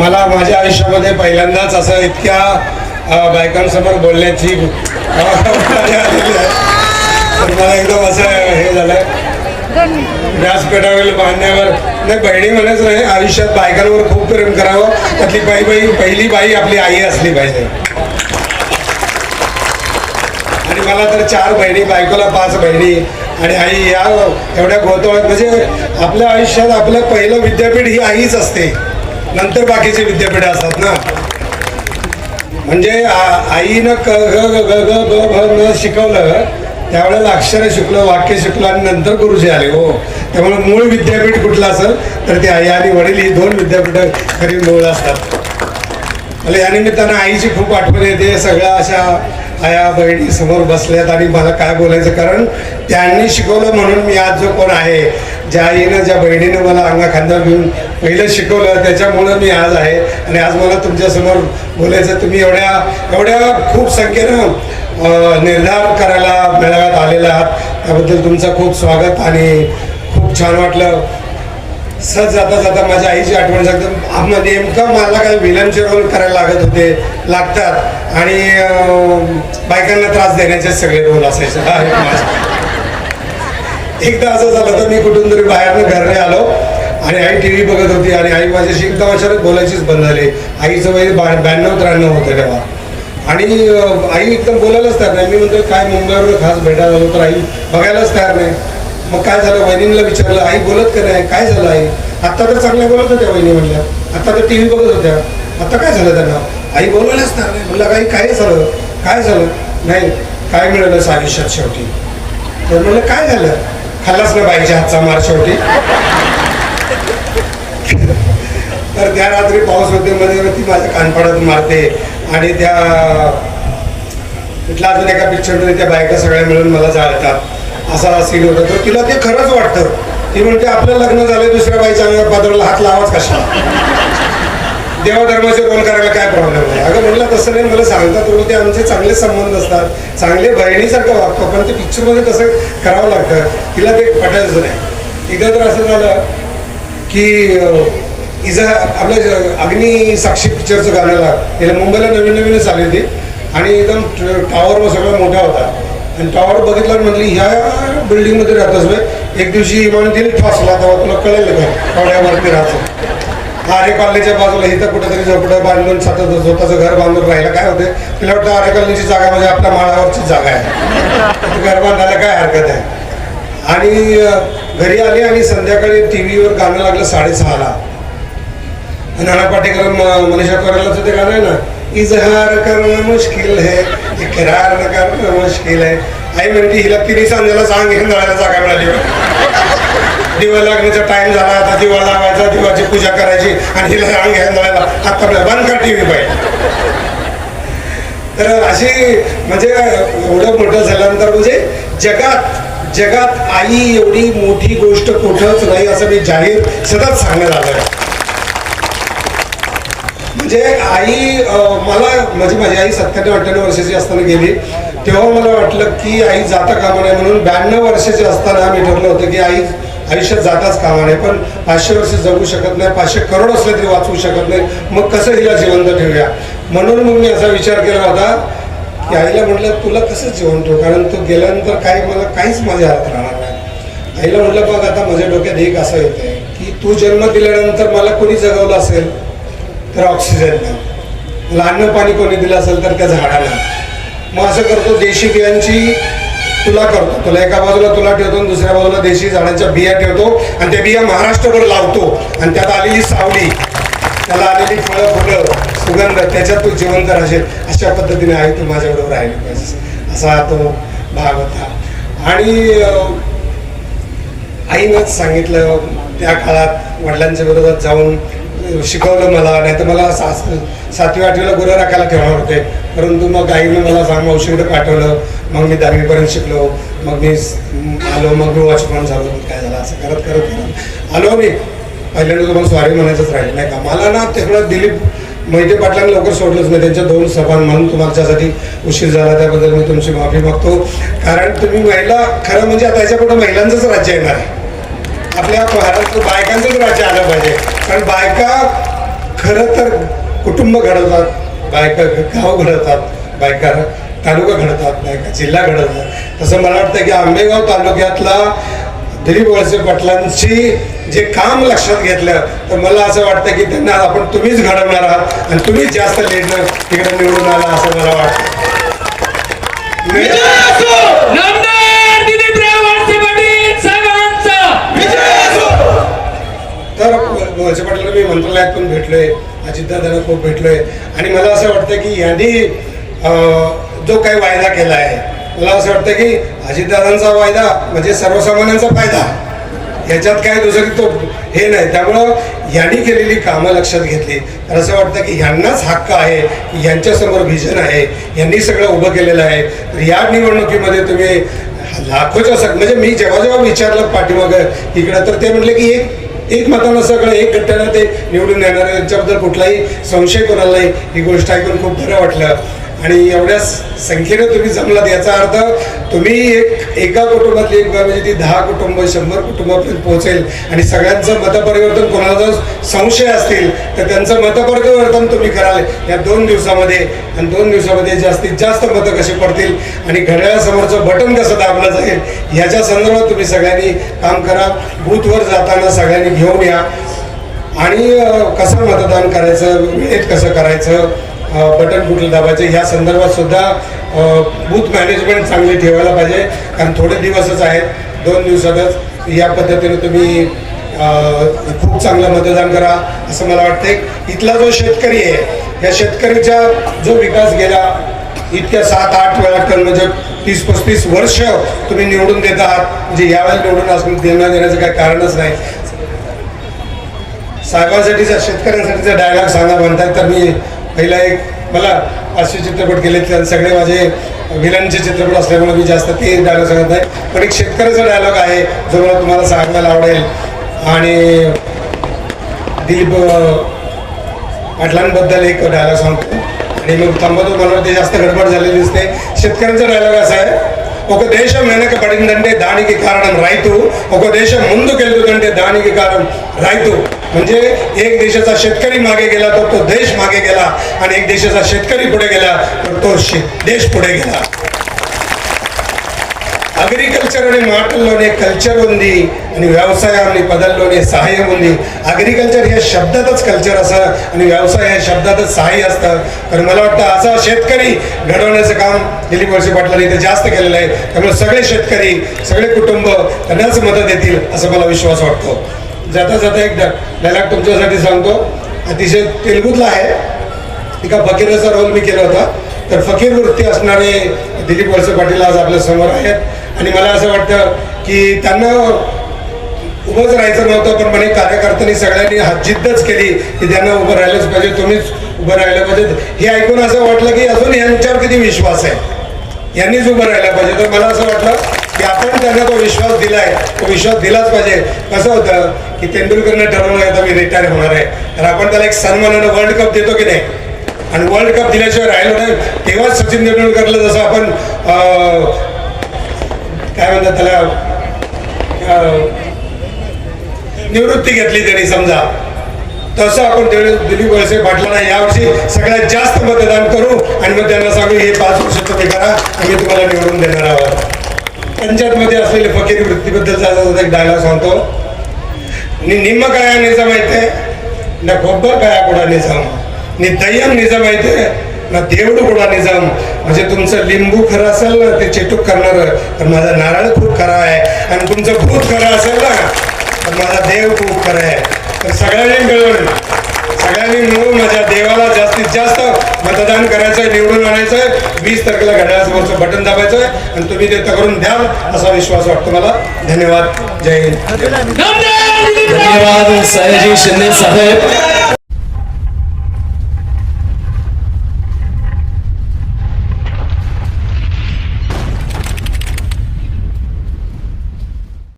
मला माझ्या आयुष्यामध्ये पहिल्यांदाच असं इतक्या बायकांसमोर बोलण्याची तर मला एकदम असं हे झालंय. व्यासपीठावरील बांधण्यावर नाही बहिणी म्हणायचं नाही आयुष्यात बायकांवर खूप प्रेम करावं. त्यातली बाई बाई पहिली बाई आपली आई असली पाहिजे. आणि मला तर चार बहिणी बायकोला पाच बहिणी आणि आई या एवढ्या गोतवळ्यात म्हणजे आपल्या आयुष्यात आपलं पहिलं विद्यापीठ ही आईच असते. नंतर बाकीचे विद्यापीठ असतात ना. म्हणजे आईनं क ग ग ग ग ब भ न शिकवलं त्यावेळेला अक्षर शिकलं वाक्य शिकलं आणि नंतर गुरुजी आले हो. त्यामुळे मूळ विद्यापीठ कुठलं असेल तर ते आई आणि वडील ही दोन विद्यापीठं खरी मूळ असतात. मला या निमित्तानं आईची खूप आठवण येते सगळ्या अशा आया बहिणी समोर बसल्यात आणि मला काय बोलायचं कारण त्यांनी शिकवलं म्हणून मी आज जो कोण आहे ज्या आईनं ज्या बहिणीनं मला अंगा खांदा घेऊन पहिलं शिकवलं त्याच्यामुळं मी आज आहे. आणि आज मला तुमच्यासमोर बोलायचं तुम्ही एवढ्या एवढ्या खूप संख्येनं निर्धार करायला मेळाव्यात आलेला आहात. त्याबद्दल तुमचं खूप स्वागत आणि खूप छान वाटलं. सहज जाता जाता माझ्या आईची आठवण सांगतो. आम्हाला नेमकं मला काही विलनचे रोल करायला लागत होते लागतात. आणि बायकांना त्रास देण्याचे सगळे रोल असायचे. एकदा असं झालं तर मी कुठून तरी बाहेरनं घरने आलो आणि आई टी व्ही बघत होती आणि आई माझ्याशी एकदम अचानक बोलायचीच बंद झाली. आईचं वय बा ब्याण्णव त्र्याण्णव होतं तेव्हा. आणि आई एकदम बोलायलाच तयार नाही. मी म्हणतो काय मुंबईवर खास भेटायला आलो तर आई बघायलाच तयार नाही. मग काय झालं? वहिनीला विचारलं आई बोलत का नाही? काय झालं आई? आत्ता तर चांगल्या बोलत होत्या वहिनी म्हणल्या आत्ता तर टी व्ही बघत होत्या. आता काय झालं त्यांना? आई बोलायलाच तयार नाही. म्हणलं काही काय झालं? काय झालं? नाही काय मिळालं आयुष्यात शेवटी तर म्हणलं काय झालं? खाल्लाच ना बाईच्या हातचा मार शेवटी. तर त्या रात्री पाऊस होते मध्ये ती माझ्या कानपाडात मारते. आणि त्या कुठला अजून एका पिक्चरमध्ये त्या बायका सगळ्या मिळून मला जाळतात. असा सीन होता. तर तिला ते खरंच वाटतं. ती म्हणते आपलं लग्न झालं दुसऱ्या बाईच्या अंगावर हात लावाच कशा देवाधर्माचे रोल करायला काय प्रॉब्लेम नाही. अगं म्हटलं तसं नाही मला सांगतात रोल ते आमचे चांगले संबंध असतात. चांगले बहिणीसारखं वागतो पण ते पिक्चरमध्ये तसं करावं लागतं. तिला ते पटायचं नाही. एकदा तर असं झालं की इजा आपल्या अग्नी साक्षी पिक्चरचं गाणं तिला मुंबईला नवीन नवीनच आली होती. आणि एकदम टॉवर सगळा मोठा होता. आणि टॉवर बघितला म्हटली ह्या बिल्डिंगमध्ये राहतोस बे एक दिवशी इमान दिली तेव्हा तुला कळेल का? कवड्यावरती राहतो. आरे कॉलनीच्या बाजूला इथं कुठेतरी झोपडं बांधून स्वतः स्वतःचं घर बांधून राहिलं. काय होते तिला वाटतं आरे कॉलनीची जागा म्हणजे आपल्या माळावरची जागा आहे. घर बांधायला काय हरकत आहे? आणि घरी आली आणि संध्याकाळी टी व्हीवर गाणं लागलं साडेसहाला. नाना पाटेकर मनीषा कोरालाचं ते गाणं आहे ना इजहार करणं मुश्किल है इकरार करणं मुश्किल है. आई म्हणते हिला तिन्ही सांजाला सांग घेऊन जायला जागा मिळाली दिवा लागण्याचा टाइम झाला आता दिवा लावायचा दिवाची पूजा करायची आणि हिला अंग घ्यायला आता बंद कर टी व्ही पाहिजे तर अशी म्हणजे एवढं मोठं झाल्यानंतर म्हणजे जगात जगात आई एवढी मोठी गोष्ट कुठंच नाही असं मी जाहीर सतत सांगण्यात आलं म्हणजे आई मला म्हणजे माझी आई सत्त्याण्णव अठ्ठ्याण्णव वर्षाची असताना गेली. तेव्हा मला वाटलं की आई जाता कामा नये म्हणून ब्याण्णव वर्षाची असताना मी ठरलं होतं की आई आयुष्यात जाताच कामा नाही पण पाचशे वर्ष जगू शकत नाही पाचशे करोड असले तरी वाचवू शकत नाही. मग कसं हिला जिवंत ठेवूया? म्हणून मग मी असा विचार केला होता की आईला म्हटलं तुला कसं जिवंत ठेवू? कारण तू गेल्यानंतर काही मला काहीच माझ्या हात राहणार नाही. आईला म्हटलं बघ आता माझ्या डोक्यात एक असं येते की तू जन्म दिल्यानंतर मला कोणी जगवलं असेल तर ऑक्सिजन नाही मला अन्न पाणी कोणी दिलं असेल तर त्या झाडाला. मग असं करतो देशी बियांची तुला करतो तुला एका बाजूला तुला ठेवतो आणि दुसऱ्या बाजूला देशी झाडांच्या बिया ठेवतो आणि त्या बिया महाराष्ट्रभर लावतो. आणि त्यात आलेली सावली त्याला आलेली फळं फुलं सुगंध त्याच्यात तू जिवंत राहशील. अशा पद्धतीने आहे तू माझ्याबरोबर राहिली पाहिजे असा तो भाग होता. आणि आईनंच सांगितलं त्या काळात वडिलांच्या विरोधात जाऊन शिकवलं मला. नाही तर मला सातवी आठवीला गुरु राखायला ठेवणार होते. परंतु मग आईनं मला सांग मावशीकडे पाठवलं. मग मी दहावीपर्यंत शिकलो मग मी आलो मग मी वॉचमॅन झालो मग काय झालं असं करत करत करत. आलो मी. पहिल्यांदा तुम्हाला स्वारी म्हणायचंच राहिलं नाही का? मला ना तेवढं दिलीप मोहिते पाटलांना लवकर सोडलंच नाही त्यांच्या दोन सभा म्हणून तुमच्यासाठी उशीर झाला त्याबद्दल मी तुमची माफी मागतो. कारण तुम्ही महिला खरं म्हणजे आता याच्यापुढे महिलांचंच राज्य येणार आहे. आपल्या महाराष्ट्र बायकांचंच राज्य आलं पाहिजे. कारण बायका खरं तर कुटुंब घडवतात बायका गाव घडवतात बायका तालुका घडवतात बायका जिल्हा घडवतात तसं मला वाटतं की आंबेगाव तालुक्यातला दिलीप वळसे पाटलांची जे काम लक्षात घेतलं तर मला असं वाटतं की त्यांना आपण तुम्हीच घडवणार आहात आणि तुम्हीच जास्त लीडनं तिकडे निवडून आला असं मला वाटतं. तर वळसे पाटलांना मी मंत्रालयात पण भेटलोय अजितदादांना खूप भेटलोय. आणि मला असं वाटतं की यांनी जो काही वायदा केला आहे मला असं वाटतं की अजितदादांचा वायदा म्हणजे सर्वसामान्यांचा फायदा. याच्यात काय दुसरी तो हे नाही. त्यामुळं यांनी केलेली कामं लक्षात घेतली. तर असं वाटतं की यांनाच हक्क आहे की यांच्यासमोर व्हिजन आहे यांनी सगळं उभं केलेलं आहे. तर या निवडणुकीमध्ये तुम्ही लाखोच्या सग म्हणजे मी जेव्हा जेव्हा विचारलं पाठीमागं इकडं तर ते म्हटले की एक एक मतानं सगळं एक गट्ट्यानं ते निवडून येणार यांच्याबद्दल कुठलाही संशय कोणाला नाही ही गोष्ट ऐकून खूप बरं वाटलं. आणि एवढ्या संख्येनं तुम्ही जमलात याचा अर्थ तुम्ही एक एका कुटुंबातली एक बाब म्हणजे ती दहा कुटुंब शंभर कुटुंबापर्यंत पोहोचेल. आणि सगळ्यांचं मतपरिवर्तन कोणाला जर संशय असतील तर त्यांचं मतपरिवर्तन तुम्ही कराल. या दोन दिवसामध्ये आणि दोन दिवसामध्ये जास्तीत जास्त मतं कशी पडतील आणि घड्याळासमोरचं बटन कसं दाबलं जाईल ह्याच्या संदर्भात तुम्ही सगळ्यांनी काम करा. बूथवर जाताना सगळ्यांनी घेऊन या. आणि कसं मतदान करायचं वेळेत कसं करायचं बटन कुठलं दाबायचं या संदर्भात सुद्धा बूथ मॅनेजमेंट चांगली ठेवायला पाहिजे. कारण थोडे दिवसच आहेत दोन दिवसातच या पद्धतीने तुम्ही खूप चांगलं मतदान करा असं मला वाटतं इथला जो शेतकरी आहे या शेतकरीचा जो विकास गेला इतक्या सात आठ वेळा टन म्हणजे तीस पस्तीस वर्ष तुम्ही निवडून देत आहात. म्हणजे यावेळेस निवडून असं देणं देण्याचं काही कारणच नाही. साहेबांसाठीचा शेतकऱ्यांसाठीचा डायलॉग सांगा म्हणतात तर मी पहिला एक मला असे चित्रपट केले तर सगळे माझे विलनचे चित्रपट असल्यामुळे मी जास्त ते डायलॉग सांगत नाही. पण एक शेतकऱ्याचा डायलॉग आहे जो मला तुम्हाला सांगायला आवडेल. आणि दिलीप पाटलांबद्दल एक डायलॉग सांगतो. आणि मग थांबतो मला वाटतं जास्त गडबड झालेली दिसते. शेतकऱ्यांचा डायलॉग असा आहे. ఒక దేశం వెనక పడిందంటే దానికి కారణం రైతు ఒక देशం ముందుకు వెళ్తుందంటే దానికి कारण రైతు म्हणजे एक देशाचा शेतकरी मागे गेला तर तो देश मागे गेला आणि एक देशाचा शेतकरी पुढे गेला तर तो शे- देश पुढे गेला అగ్రికల్చర్ అనే మాటల్లోనే కల్చర్ ఉంది అని వ్యవసాయాన్ని పదాల్లోనే సహాయం ఉంది अग्रिकल्चर या शब्दातच कल्चर असं आणि व्यवसाय या शब्दातच सहाय्य असतं तर मला वाटतं असा शेतकरी घडवण्याचं काम दिलीप वळसे पाटलांनी इथे जास्त केलेलं आहे त्यामुळे सगळे शेतकरी सगळे कुटुंब त्यांनाच मदत देतील असं मला विश्वास वाटतो जाता जाता एक डायलॉग तुमच्यासाठी सांगतो अतिशय तेलगुतला आहे एका फकीराचा रोल मी केला होता तर फकीर वृत्ती असणारे दिलीप वळसे पाटील आज आपल्या समोर आहेत आणि मला असं वाटतं की त्यांना उभंच राहायचं नव्हतं पण म्हणे कार्यकर्त्यांनी सगळ्यांनी हात जिद्दच केली की त्यांना उभं राहिलंच पाहिजे तुम्हीच उभं राहिलं पाहिजे. हे ऐकून असं वाटलं की अजून यांच्यावर किती विश्वास आहे? यांनीच उभं राहिलं पाहिजे. तर मला असं वाटलं की आपण त्यांना तो विश्वास दिलाय. तो विश्वास दिलाच पाहिजे. कसं होतं की तेंडुलकरनं ठरवलं आता मी रिटायर होणार आहे. तर आपण त्याला एक सन्मानानं वर्ल्ड कप देतो की नाही? आणि वर्ल्ड कप दिल्याशिवाय राहिलो नाही. तेव्हाच सचिन तेंडुलकरला जसं आपण अं, काय म्हणतात त्याला? निवृत्ती घेतली त्यांनी समजा. तसं आपण त्यावेळेस दिलीप वळसे पाटलांना यावर्षी सगळ्यात जास्त मतदान करू आणि मग त्यांना सांगू हे पाच वर्ष तुम्ही करा आम्ही तुम्हाला निवडून देणार आहोत. पंचायतमध्ये असलेले फकीर वृत्तीबद्दल एक डायलॉग सांगतो. नि निम्म काया निजाम ते. ना खोबर काया कुठं निजाम. नि दय्यम निजाम ते. ना देवडू गुणा निजाम. म्हणजे तुमचं लिंबू खरं असेल ना ते चेटूक करणार. तर माझा नारळ खूप खरा आहे. आणि तुमचं भूत खरं असेल ना तर माझा देव खूप खरा आहे. तर सगळ्यांनी मिळून सगळ्यांनी मिळून माझ्या देवाला जास्तीत जास्त मतदान करायचंय निवडून आणायचंय. वीस तारखेला घड्याळासमोरचं बटन दाबायचं आहे आणि तुम्ही ते तकडून द्याल असा विश्वास वाटतो मला. धन्यवाद. जय हिंद. धन्यवाद सयाजी शिंदे साहेब.